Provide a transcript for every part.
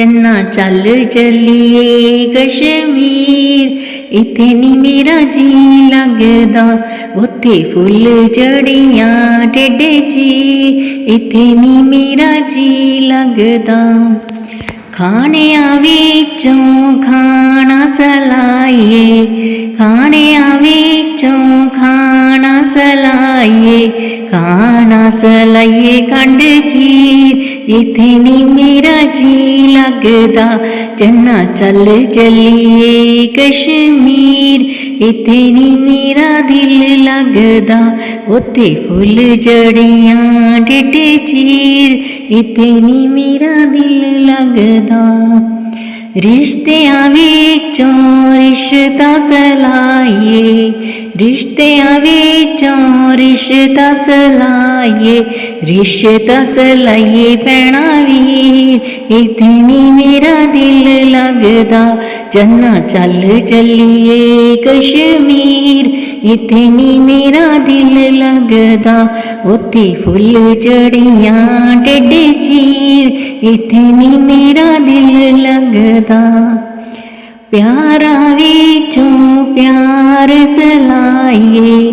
ਚੰਨਾ ਚੱਲ ਚੱਲੀਏ ਕਸ਼ਮੀਰ। ਇਥੇ ਨੀ ਮੇਰਾ ਜੀ ਲੱਗਦਾ, ਉੱਥੇ ਫੁੱਲ ਜੜੀਆਂ ਟੇਡੇ ਜੀ। ਇਥੇ ਨੀ ਮੇਰਾ ਜੀ ਲੱਗਦਾ। ਖਾਣਿਆਂ ਵਿੱਚੋਂ ਖਾਣਾ ਸਲਾਈਏ, ਖਾਣਿਆਂ ਵਿੱਚੋਂ ਖਾਣਾ सलाय कण्डखीर इी मेरा जी लाना च चल चलिये कश्मीर इत्थे नी मेरा दिल ले भुल् झडिया टिडी इत् ल ਰਿਸ਼ਤਿਆਂ ਵਿੱਚੋਂ ਰਿਸ਼ਤਾ ਸਲਾਈਏ ਰਿਸ਼ਤਿਆਂ ਵਿੱਚੋਂ ਰਿਸ਼ਤਾ ਸਲਾਈਏ ਰਿਸ਼ਤਾ ਸਲਾਈਏ ਪੈਣਾ ਵੀਰ, ਇਥੇ ਨੀ ਮੇਰਾ ਦਿਲ ਲੱਗਦਾ, ਜੰਨਾ ਚੱਲ ਚੱਲੀਏ ਕਸ਼ਮੀਰ, ਇਥੇ ਨੀ ਮੇਰਾ ਦਿਲ ਲੱਗਦਾ, ਉੱਥੇ ਫੁੱਲ ਚੜੀਆਂ ਟੇਡੇ ਚੀਰ इतनी मेरा दिल लगदा प्यारा विचों प्यार सलाइए।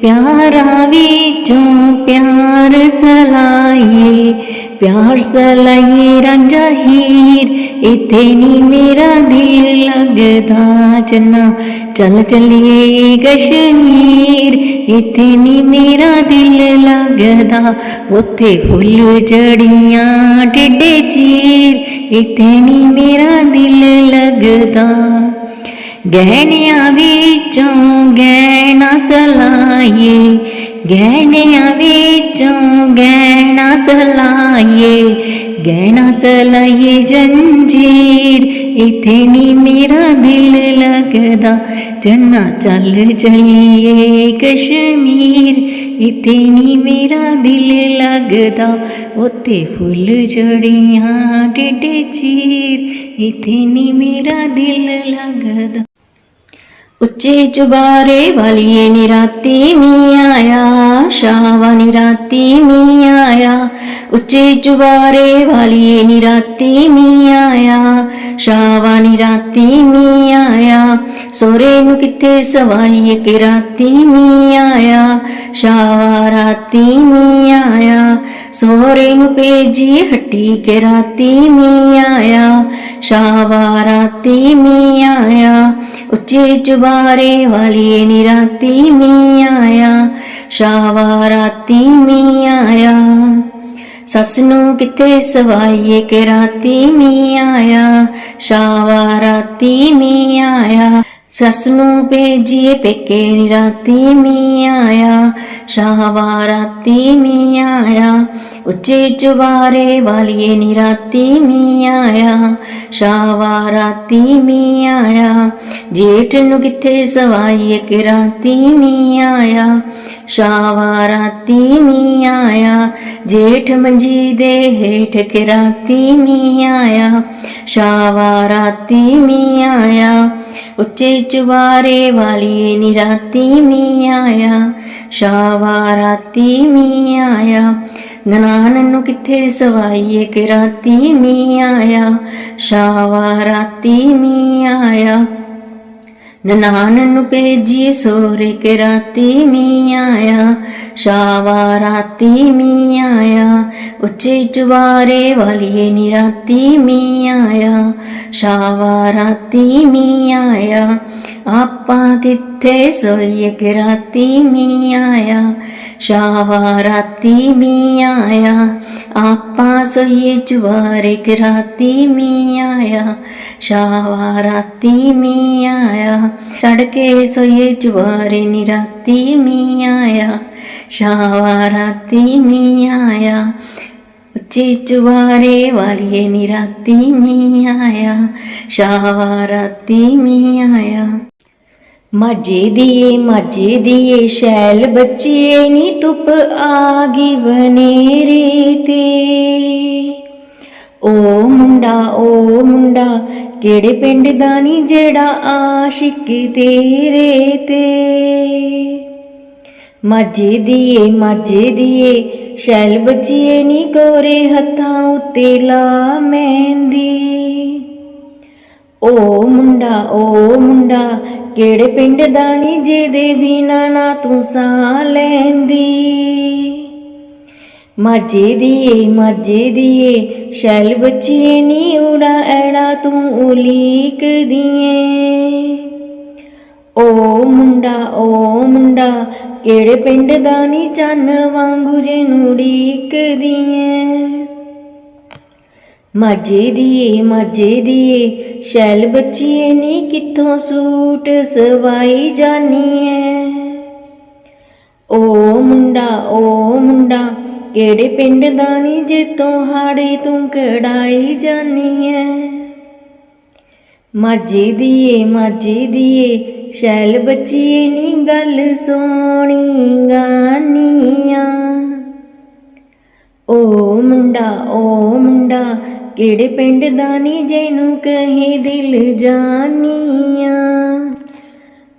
प्यारा प्यला प्यार सलाइए। ਪਿਆਰ ਸਲਾਈਏ ਰਾਂਝਾ ਹੀਰ, ਇਥੇ ਨੀ ਮੇਰਾ ਦਿਲ ਲੱਗਦਾ ਚੰਨਾ ਚੱਲ ਚੱਲੀਏ ਕਸ਼ਮੀਰ, ਇਥੇ ਨੀ ਮੇਰਾ ਦਿਲ ਲੱਗਦਾ। ਉੱਥੇ ਫੁੱਲ ਜੜੀਆਂ ਟੇਡੇ ਚੀਰ, ਇਥੇ ਨੀ ਮੇਰਾ ਦਿਲ ਲੱਗਦਾ। ਗਹਿਣਿਆਂ ਵਿੱਚੋਂ ਗਹਿਣਾ ਸਲਾਈਏ ਗਹਿਣਿਆਂ ਵਿੱਚੋਂ ਗਹਿਣਾ ਸਲਾਈਏ ਗਹਿਣਾ ਸਲਾਈਏ ਜੰਜੀਰ। ਇਥੇ ਨੀ ਮੇਰਾ ਦਿਲ ਲੱਗਦਾ, ਜੰਨਾ ਚੱਲ ਚਲੀਏ ਕਸ਼ਮੀਰ। ਇਥੇ ਨੀ ਮੇਰਾ ਦਿਲ ਲੱਗਦਾ, ਉੱਥੇ ਫੁੱਲ ਜੜੀਆਂ ਟੇਡੇ ਚੀਰ। ਇਥੇ ਨੀ ਮੇਰਾ ਦਿਲ ਲੱਗਦਾ। ਉੱਚੇ ਚੁਬਾਰੇ ਵਾਲੀਏ ਨਿਰਾਤੀ ਮੀ ਆਇਆ ਸ਼ਾਵਾ ਨਿਰਾਤੀ ਮੀ ਆਇਆ। ਉੱਚੇ ਚੁਬਾਰੇ ਵਾਲੀਏ ਨਿਰਾਤੀ ਮੀ ਆਇਆ ਸ਼ਾਵਾ ਨਿਰਾਤੀ ਮੀ ਆਇਆ। ਸੋਰੇ ਨੂੰ ਕਿੱਥੇ ਸਵਾਈਏ ਕਿ ਰਾਤੀ ਮੀ ਆਇਆ ਸ਼ਾਵਾ ਰਾਤੀ ਮੀ ਆਇਆ। ਸੋਰੇ ਨੂੰ ਭੇਜੀ ਹੱਟੀ ਕਿ ਰਾਤੀ ਮੀ ਆਇਆ ਸ਼ਾਵਾ ਰਾਤੀ ਮੀ ਆਇਆ। ਉੱਚੇ ਚੁਬਾਰੇ ਵਾਲੀ ਨੀ ਰਾਤੀ ਮੀ ਆਇਆ ਸ਼ਾਵਾ ਰਾਤੀ ਮੀ ਆਇਆ ਸੱਸ ਨੂੰ ਕਿੱਥੇ ਸਵਾਈਏ ਕਿ ਰਾਤੀ ਮੀ ਆਇਆ ਸ਼ਾਵਾ ਰਾਤੀ ਮੀ ਆਇਆ ਸੱਸ ਨੂੰ ਭੇਜੀਏ ਪੇਕੇ ਰਾਤੀ ਮੀ ਆਇਆ ਸ਼ਾਵਾ ਰਾਤੀ ਮੀ ਆਇਆ। ਉੱਚੇ ਚੁਬਾਰੇ ਵਾਲੀਏ ਨੀ ਰਾਤੀ ਮੀ ਆਇਆ ਸ਼ਾਵਾ ਰਾਤੀ ਮੀ ਆਇਆ। ਜੇਠ ਨੂੰ ਕਿੱਥੇ ਸਵਾਈਏ ਕਿ ਰਾਤੀ ਮੀ ਆਇਆ ਸ਼ਾਵਾ ਰਾਤੀ ਮੀ ਆਇਆ। ਜੇਠ ਮੰਜੀ ਦੇ ਹੇਠ ਕਿ ਰਾਤੀ ਮੀ ਆਇਆ ਸ਼ਾਵਾ ਰਾਤੀ ਮੀ ਆਇਆ। ਉੱਚੇ ਚੁਬਾਰੇ ਵਾਲੀ ਨੀ ਰਾਤੀ ਮੀ ਆਇਆ ਸ਼ਾਵਾ ਰਾਤੀ ਮੀ ਆਇਆ। ਨਨਾਣ ਨੂੰ ਕਿੱਥੇ ਸਵਾਈਏ ਕਿ ਰਾਤੀ ਮੀ ਆਇਆ ਸ਼ਾਵਾ ਰਾਤੀ ਮੀ ਆਇਆ। ਨਨਾਣ ਨੂੰ ਭੇਜੀ ਸੋਰੇ ਕੇ ਰਾਤੀ ਮੀ ਆਇਆ ਸ਼ਾਵਾ ਰਾਤੀ ਮੀ ਆਇਆ। ਉੱਚੇ ਚੁਬਾਰੇ ਵਾਲੀਏ ਨੀ ਰਾਤੀ ਮੀ ਆਇਆ ਸ਼ਾਵਾ ਰਾਤੀ ਮੀ ਆਇਆ ਆਪਾਂ ਕਿੱਥੇ ਸੋਈਏ ਕਿ ਰਾਤੀ ਮੀ ਆਇਆ ਸ਼ਾਵਾ ਰਾਤੀ ਮੀ ਆਇਆ ਆਪਾਂ ਸੋਈਏ ਚੁਬਾਰੇ ਕਿ ਰਾਤੀ ਮੀ ਆਇਆ ਸ਼ਾਵਾ ਰਾਤੀ ਮੀ ਆਇਆ ਚੜ ਕੇ ਸੋਈਏ ਚੁਬਾਰੇ ਨੀ ਰਾਤੀ ਮੀ ਆਇਆ ਸ਼ਾਵਾ ਰਾਤੀ ਮੀ ਆਇਆ ਉੱਚੀ ਚੁਬਾਰੇ ਵਾਲੀਏ ਨੀ ਰਾਤੀ ਮੀ ਆਇਆ ਸ਼ਾਵਾ ਰਾਤੀ ਮੀ ਆਇਆ ਮਾਝੇ ਦੀਏ ਮਾਝੇ ਦੀਏ ਸ਼ੈਲ ਬੱਚੇ ਨੀ ਧੁੱਪ ਆ ਗਈ ਬਨੇਰੇ ਤੇ ਓ ਮੁੰਡਾ ਓ ਮੁੰਡਾ ਕਿਹੜੇ ਪਿੰਡ ਦਾ ਨੀ ਜਿਹੜਾ ਆਸ਼ਿਕ ਤੇਰੇ ਤੇ ਮਾਝੇ ਦੀਏ ਮਾਝੇ ਦੀਏ, ਸ਼ੈਲ ਬਚੀਏ ਨੀ ਗੋਰੇ ਹੱਥਾਂ ਉੱਤੇ ਲਾ ਮਹਿੰਦੀ। ਓ ਮੁੰਡਾ ਓ ਮੁੰਡਾ, ਕਿਹੜੇ ਪਿੰਡ ਦਾ ਨੀ ਜਿਹਦੇ ਬਿਨਾ ਨਾ ਤੂੰ ਸਾਹ ਲੈਂਦੀ? ਮਾਝੇ ਦੀਏ ਮਾਝੇ ਦੀਏ, ਸ਼ੈਲ ਬਚੀਏ ਨੀ ਉੜਾ ਐੜਾ ਤੂੰ ਉਲੀਕ ਦੀਏ ਓ ਮੁੰਡਾ ਓ ਮੁੰਡਾ, ਕਿਹੜੇ ਪਿੰਡ ਦਾ ਨੀ ਚੰਨ ਵਾਂਗੂ ਜਿਹਨੂੰ ਡੀਕਦੀ ਏ ਮਾਝੇ ਦੀਏ ਮਾਝੇ ਦੀਏ, ਸ਼ੈਲ ਬੱਚੀਏ ਨੀ ਕਿੱਥੋਂ ਸੂਟ ਸਵਾਈ ਜਾਨੀ ਏ ਓ ਮੁੰਡਾ ਓ ਮੁੰਡਾ, ਕਿਹੜੇ ਪਿੰਡ ਦਾ ਨੀ ਜੇ ਤੋਂ ਹਾੜੇ ਤੂੰ ਕੜਾਈ ਜਾਨੀ ਏ ਮਾਝੇ ਦੀਏ ਮਾਝੇ ਦੀਏ ਸ਼ੈਲ ਬੱਚੀਏ ਨੀ ਗੱਲ ਸੋਣੀ ਗਾਨੀਆਂ। ਓ ਮੁੰਡਾ ਓ ਮੁੰਡਾ, ਕਿਹੜੇ ਪਿੰਡ ਦਾ ਨੀ ਜੈਨੂੰ ਕਹੇ ਦਿਲ ਜਾਨੀਆਂ।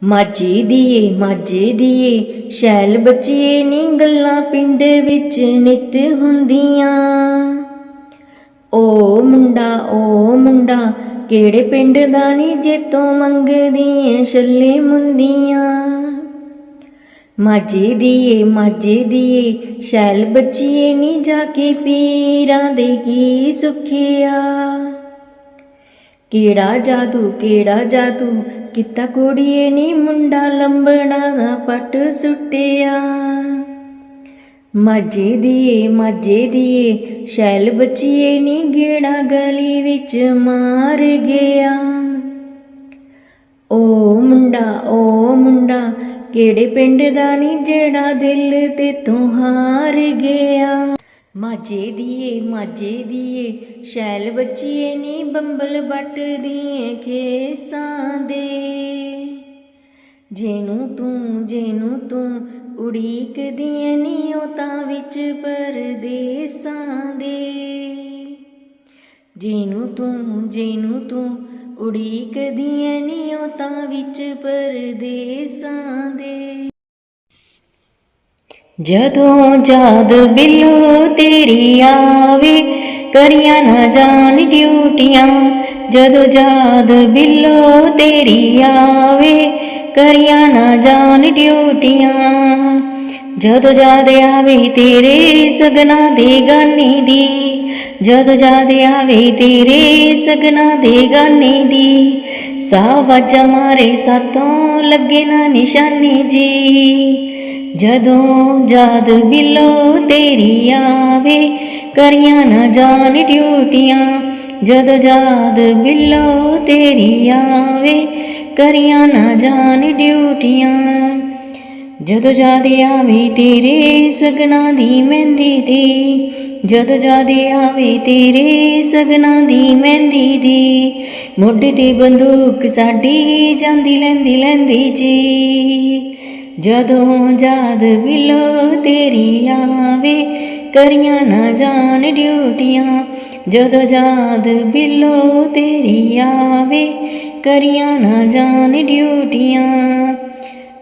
ਮਾਝੇ ਦੀਏ ਮਾਝੇ ਦੀਏ, ਸ਼ੈਲ ਬੱਚੀਏ ਨੀ ਗੱਲਾਂ ਪਿੰਡ ਵਿੱਚ ਨਿਤ ਹੁੰਦੀਆਂ। ਓ ਮੁੰਡਾ ਓ ਮੁੰਡਾ ਕਿਹੜੇ ਪਿੰਡ ਦਾ ਨੀ ਜੇਤੋਂ ਮੰਗਦੀਆਂ, ਛੱਲੇ ਮੁੰਦੀਆਂ? ਮਾਝੇ ਦੀਏ ਮਾਝੇ ਦੀਏ ਸ਼ੈਲ ਬੱਚੀਏ ਨੀ ਜਾ ਕੇ ਪੀਰਾਂ ਦੇ ਕੀ ਸੁਖਿਆ? ਕਿਹੜਾ ਜਾਦੂ ਕਿਹੜਾ ਜਾਦੂ, ਕੀਤਾ ਕੁੜੀਏ ਨੀ ਮੁੰਡਾ ਲੰਬਣਾ ਦਾ ਪੱਟ ਸੁੱਟਿਆ? ਮਾਝੇ ਦੀਏ ਮਾਝੇ ਦੀਏ, ਸ਼ੈਲ ਬਚੀਏ ਨੀ ਗੇੜਾ ਗਲੀ ਵਿੱਚ ਮਾਰ ਗਿਆ। ਓ ਮੁੰਡਾ ਓ ਮੁੰਡਾ, ਕਿਹੜੇ ਪਿੰਡ ਦਾ ਨੀ ਜਿਹੜਾ ਦਿਲ ਤੇ ਤੂੰ ਹਾਰ ਗਿਆ? ਮਾਝੇ ਦੀਏ ਮਾਝੇ ਦੀਏ, ਸ਼ੈਲ ਬਚੀਏ ਨੀ ਬੰਬਲ ਬੱਟ ਦੀਏ ਖੇਸਾਂ ਦੇ। ਜਿਹਨੂੰ ਤੂੰ ਜਿਹਨੂੰ ਤੂੰ ਉਡੀਕਦੀਆਂ ਨੀ ਉਹ ਤਾਂ ਵਿੱਚ ਪਰਦੇਸਾਂ ਦੇ। ਜਿਹਨੂੰ ਤੂੰ ਜਿਹਨੂੰ ਤੂੰ ਉਡੀਕਦੀਆਂ ਨੀ ਉਹ ਤਾਂ ਵਿੱਚ ਪਰਦੇਸਾਂ ਦੇ। ਜਦੋਂ ਜਾਦ ਬਿੱਲੋ ਤੇਰੀ ਆਵੇ, ਕਰੀਆਂ ਨਾ ਜਾਣ ਡਿਊਟੀਆਂ। ਜਦੋਂ ਜਾਦ ਬਿੱਲੋ ਤੇਰੀ ਆਵੇ, ਕਰੀਆਂ ਨਾ ਜਾਣ ਡਿਊਟੀਆਂ। ਜਦੋਂ ਯਾਦ ਆਵੇ ਤੇਰੇ ਸਗਨਾ ਦੇ ਗਾਨੇ ਦੀ, ਜਦੋਂ ਯਾਦ ਆਵੇ ਤੇਰੇ ਸਗਨਾ ਦੇ ਗਾਨੇ ਦੀ ਸਾਵਾਜ ਮਾਰੇ ਸਾਤੋਂ ਲੱਗੇ ਨਾ ਨਿਸ਼ਾਨੇ ਜੀ। ਜਦੋਂ ਯਾਦ ਬਿੱਲੋ ਤੇਰੀ ਆਵੇ, ਕਰੀਆਂ ਨਾ ਜਾਣ ਡਿਊਟੀਆਂ, ਜਦੋਂ ਯਾਦ ਬਿੱਲੋ ਤੇਰੀ ਆਵੇ, ਕਰੀਆਂ ਨਾ ਜਾਣ ਡਿਊਟੀਆਂ। ਜਦੋਂ ਯਾਦ ਆਵੇ ਤੇਰੇ ਸਗਨਾ ਦੀ ਮਹਿੰਦੀ ਦੀ, ਜਦੋਂ ਯਾਦ ਆਵੇ ਤੇਰੇ ਸਗਨਾ ਦੀ ਮਹਿੰਦੀ ਦੀ, ਮੋਢੇ ਤੇ ਬੰਦੂਕ ਸਾਡੀ ਜਾਂਦੀ ਲੈਂਦੀ ਲੈਂਦੀ ਜੀ। ਜਦੋਂ ਯਾਦ ਬਿਲੋ ਤੇਰੀ ਆਵੇ, ਕਰੀਆਂ ਨਾ ਜਾਣ ਡਿਊਟੀਆਂ, ਜਦੋਂ ਯਾਦ ਬਿਲੋ ਤੇਰੀ ਆਵੇ, ਕਰੀਆਂ ਨਾ ਜਾਣ ਡਿਊਟੀਆਂ।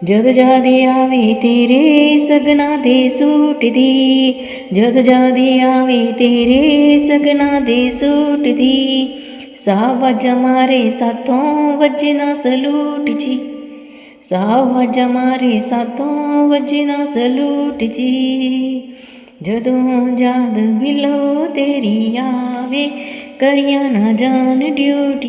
ਜਦ ਜਦ ਆਵੇ ਤੇਰੇ ਸਗਨਾ ਦੇ ਸੂਟ ਦੀ। ਜਦ ਜਦ ਆਵੇ ਤੇਰੇ ਸਗਨਾ ਦੇ ਸੂਟ ਦੀ। ਸਾਵਜ ਮਾਰੇ ਸਾਤੋਂ ਵਜਨਾ ਸਲੂਟ ਜੀ। ਸਾਵਜ ਮਾਰੇ ਸਾਤੋਂ ਵਜਨਾ ਸਲੂਟ ਜੀ। ਜਦੋਂ ਯਾਦ ਮਿਲੋ ਤੇਰੀ ਆਵੇ, ਕਰੀਆਂ ਨਾ ਜਾਣ ਡਿਊਟੀ।